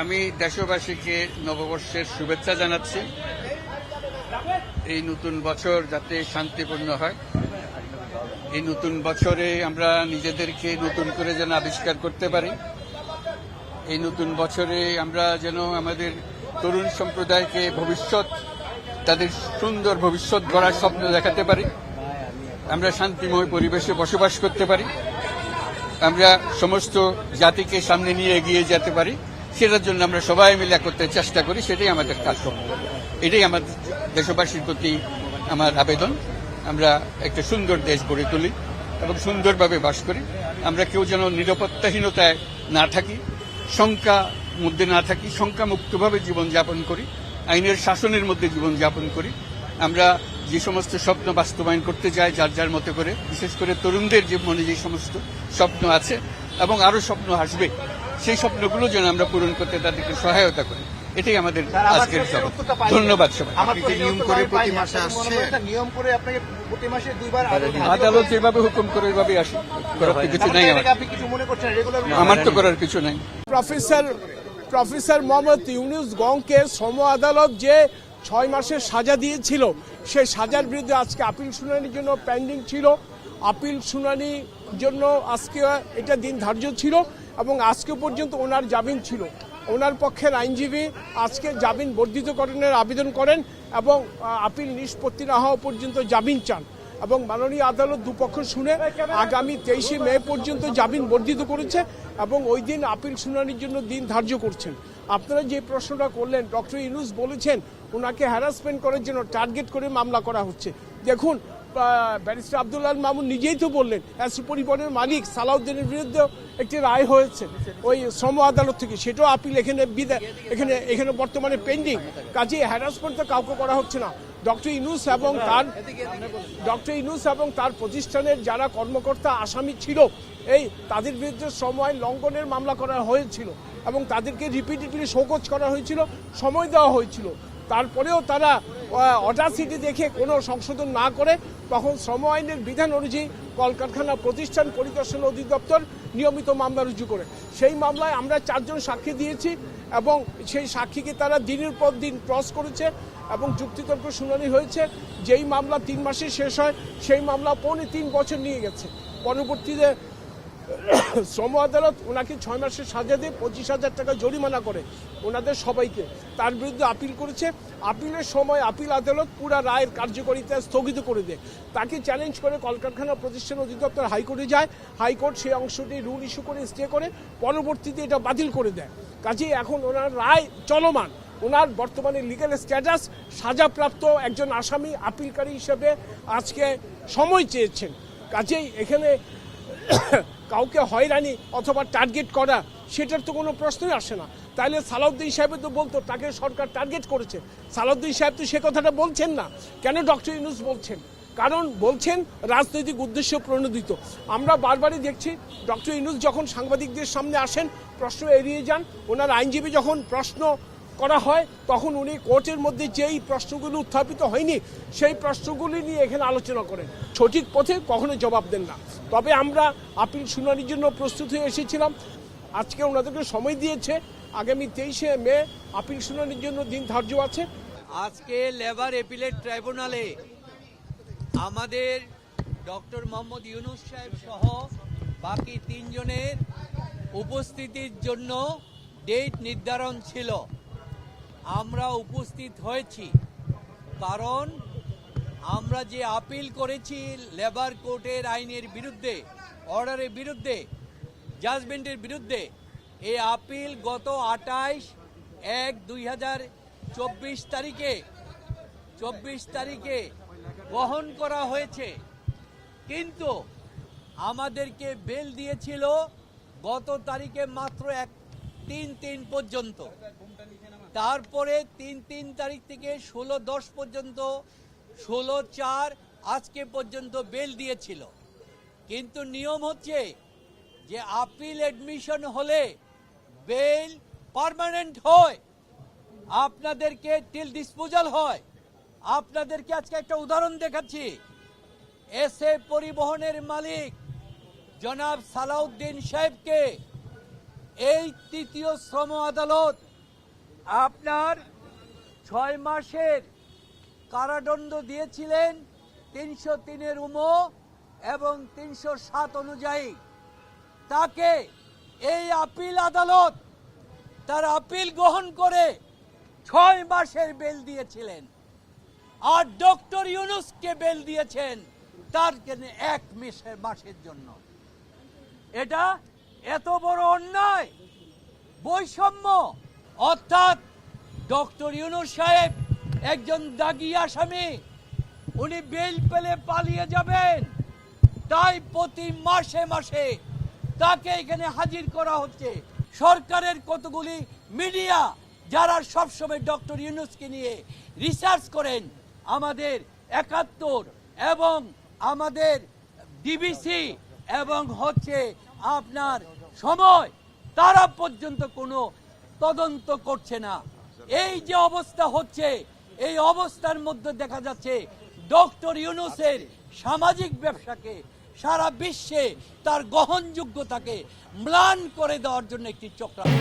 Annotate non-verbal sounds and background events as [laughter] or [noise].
আমি দেশবাসীকে নববর্ষের শুভেচ্ছা জানাচ্ছি। এই নতুন বছর যাতে শান্তিপূর্ণ হয়। এই নতুন বছরে আমরা নিজেদেরকে নতুন করে যেন আবিষ্কার করতে পারি। এই নতুন বছরে আমরা যেন আমাদের তরুণ সম্প্রদায়কে ভবিষ্যৎ, তাদের সুন্দর ভবিষ্যৎ গড়ার স্বপ্ন দেখাতে পারি। আমরা শান্তিময় পরিবেশে বসবাস করতে পারি। আমরা সমস্ত জাতিকে সামনে নিয়ে এগিয়ে যেতে পারি। সেটার জন্য আমরা সবাই মিলে করতে চেষ্টা করি, সেটাই আমাদের কাজ এটাই আমার দেশবাসীর প্রতি আমার আবেদন। আমরা একটা সুন্দর দেশ গড়ে তুলি এবং সুন্দরভাবে বাস করি। আমরা কেউ যেন নিরাপত্তাহীনতায় না থাকি, শঙ্কা মধ্যে না থাকি শঙ্কা মুক্তভাবে জীবনযাপন করি, আইনের শাসনের মধ্যে জীবনযাপন করি। আমরা যে সমস্ত স্বপ্ন বাস্তবায়ন করতে যাই, যার যার মতো করে, বিশেষ করে তরুণদের যে মনে যে সমস্ত স্বপ্ন আছে এবং আরও স্বপ্ন আসবে সেই স্বপ্নগুলো যেন আমরা পূরণ করতে তাদেরকে সহায়তা করি। এটাই আমাদের আজকের সভা ধন্যবাদ সবাই নিয়ম করে প্রতি মাসে আসছে নিয়ম করে আপনাকে প্রতি মাসে দুইবার আদালত যেভাবে হুকুম করে ওইভাবে আসি। করার কিছু নাই আমার। আপনি কিছু মনে করছেন আমার তো করার কিছু নাই। প্রফেসর প্রফেসর মোহাম্মদ ইউনুস গংকে শ্রম আদালত যে ছয় মাসের সাজা দিয়েছিল সেই সাজার বিরুদ্ধে আজকে আপিল শুনানির জন্য পেন্ডিং ছিল। আপিল শুনানির জন্য আজকে এটা দিন ধার্য ছিল। এবং আজকে পর্যন্ত ওনার জামিন ছিল। ওনার পক্ষের আইনজীবী আজকে জামিন বর্ধিতকরণের আবেদন করেন এবং আপিল নিষ্পত্তি না হওয়া পর্যন্ত জামিন চান। এবং মাননীয় আদালত দুপক্ষ শুনে আগামী তেইশে মে পর্যন্ত জামিন বর্ধিত করেছে এবং ওই দিন আপিল শুনানির জন্য দিন ধার্য করছেন। আপনারা যে প্রশ্নটা করলেন, ডক্টর ইউনুস বলেছেন, ওনাকে হ্যারাসমেন্ট করার জন্য টার্গেট করে মামলা করা হচ্ছে। দেখুন ব্যারিস্টার আব্দুল্লাহ মামুন নিজেই তো বললেন এস পরিবহনের মালিক সালাউদ্দিনের বিরুদ্ধে একটি রায় হয়েছে, ওই শ্রম আদালত থেকে। সেটাও আপিল এখানে এখানে এখানে বর্তমানে পেন্ডিং কাজে হ্যারাসমেন্ট তো কাউকে করা হচ্ছে না। ডক্টর ইনুস এবং তার ডক্টর ইনুস এবং তার প্রতিষ্ঠানের যারা কর্মকর্তা আসামি ছিল, এই তাদের বিরুদ্ধে সময় লঙ্ঘনের মামলা করা হয়েছিল এবং তাদেরকে রিপিটেডলি শোকজ করা হয়েছিল, সময় দেওয়া হয়েছিল। তারপরেও তারা অডাসিটি দেখে কোনো সংশোধন না করে তখন শ্রম আইনের বিধান অনুযায়ী কলকারখানা প্রতিষ্ঠান পরিদর্শন অধিদপ্তর নিয়মিত মামলা রুজু করে। সেই মামলায় আমরা চারজন সাক্ষী দিয়েছি এবং সেই সাক্ষীকে তারা দিনের পর দিন ক্রস করেছে এবং যুক্তিতর্ক শুনানি হয়েছে। যেই মামলা তিন মাসে শেষ হয়, সেই মামলা পৌনে তিন বছর নিয়ে গেছে। পরবর্তীতে [coughs] শ্রম আদালত ওনাকে ছয় মাসের সাজা দিয়ে পঁচিশ হাজার টাকা জরিমানা করে ওনাদের সবাইকে। তার বিরুদ্ধে আপিল করেছে। আপিলের সময় আপিল আদালত পুরা রায়ের কার্যকারিতা স্থগিত করে দেয়। তাকে চ্যালেঞ্জ করে কলকারখানা প্রতিষ্ঠান অধিদপ্তর হাইকোর্টে যায়। হাইকোর্ট সেই অংশটি রুল ইস্যু করে স্টে করে, পরবর্তীতে এটা বাতিল করে দেয়। কাজেই এখন ওনার রায় চলমান। ওনার বর্তমানে লিগ্যাল স্ট্যাটাস সাজাপ্রাপ্ত একজন আসামি আপিলকারী হিসেবে আজকে সময় চেয়েছেন। কাজেই এখানে [coughs] কাউকে হয়রানি অথবা টার্গেট করা, সেটার তো কোনো প্রশ্নই আসে না। তাহলে সালাউদ্দিন সাহেব তো বলতো, তাকে সরকার টার্গেট করেছে। সালাউদ্দিন সাহেব তো সে কথাটা বলছেন না। কেন ডক্টর ইউনুস বলছেন? কারণ বলছেন রাজনৈতিক উদ্দেশ্য প্রণোদিত। আমরা বারবারই দেখছি ডক্টর ইউনুস যখন সাংবাদিকদের সামনে আসেন, প্রশ্ন এড়িয়ে যান, ওনার আইনজীবী যখন প্রশ্ন করা হয়, তখন উনি কোর্টের মধ্যে যেই প্রশ্নগুলো উত্থাপিত হয়নি, সেই প্রশ্নগুলি নিয়ে এখানে আলোচনা করেন। সঠিক পথে কখনো জবাব দেন না। তবে আমরা আপিল শুনানির জন্য প্রস্তুত হয়ে এসেছিলাম। আজকে ওনাদেরকে সময় দিয়েছে। আগামী তেইশে মে আপিল শুনানির জন্য দিন ধার্য আছে। আজকে লেবার এপিলেট ট্রাইব্যুনালে আমাদের ডক্টর মোহাম্মদ ইউনুস সাহেব সহ বাকি তিনজনের উপস্থিতির জন্য ডেট নির্ধারণ ছিল। আমরা উপস্থিত হয়েছি। কারণ আমরা যে আপিল করেছি লেবার কোর্টের আইনের বিরুদ্ধে, অর্ডারের বিরুদ্ধে, জাজমেন্টের বিরুদ্ধে, এই আপিল গত আটাইশ এক দুই হাজার চব্বিশ তারিখে চব্বিশ তারিখে গ্রহণ করা হয়েছে। কিন্তু আমাদেরকে বেল দিয়েছিল গত তারিখে মাত্র এক তিন তিন পর্যন্ত। তারপরে তিন তিন তারিখ থেকে ষোলো দশ পর্যন্ত, ষোলো চার আজকে পর্যন্ত বেল দিয়েছিল। কিন্তু নিয়ম হচ্ছে যে আপিল অ্যাডমিশন হলে বেল পার্মানেন্ট হয়। আপনাদেরকে টিল ডিসপোজাল হয়। আপনাদেরকে আজকে একটা উদাহরণ দেখাচ্ছি। এস এ পরিবহনের মালিক জনাব সালাউদ্দিন সাহেবকে এই তৃতীয় শ্রম আদালত আপনার ছয় মাসের কারাদণ্ড দিয়েছিলেন তিনশো তিনের উমো এবং তিনশো সাত অনুযায়ী। তাকে এই আপিল আদালত, তার আপিল গ্রহণ করে ছয় মাসের বেল দিয়েছিলেন। আর ডক্টর ইউনুসকে বেল দিয়েছেন তার জন্য এক মাসের মাসের জন্য। এটা এত বড় অন্যায়, বৈষম্য অর্থাৎ ডক্টর ইউনুস সাহেব একজন দাগি আসামি। উনি বেল পেলে পালিয়ে যাবেন। তাই প্রতি মাসে মাসে তাকে এখানে হাজির করা হচ্ছে। সরকারের কতগুলি মিডিয়া যারা সবসময় ডক্টর ইউনুসকে নিয়ে রিসার্চ করেন, আমাদের একাত্তর এবং আমাদের ডিবিসি এবং হচ্ছে আপনার সময়, তারা পর্যন্ত কোনো তদন্ত করছে না। এই যে অবস্থা হচ্ছে, এই অবস্থার মধ্যে দেখা যাচ্ছে ডক্টর ইউনুসের সামাজিক ব্যবসাকে সারা বিশ্বে তার গ্রহণযোগ্যতাকে ম্লান করে দেওয়ার জন্য একটি চক্রান্ত।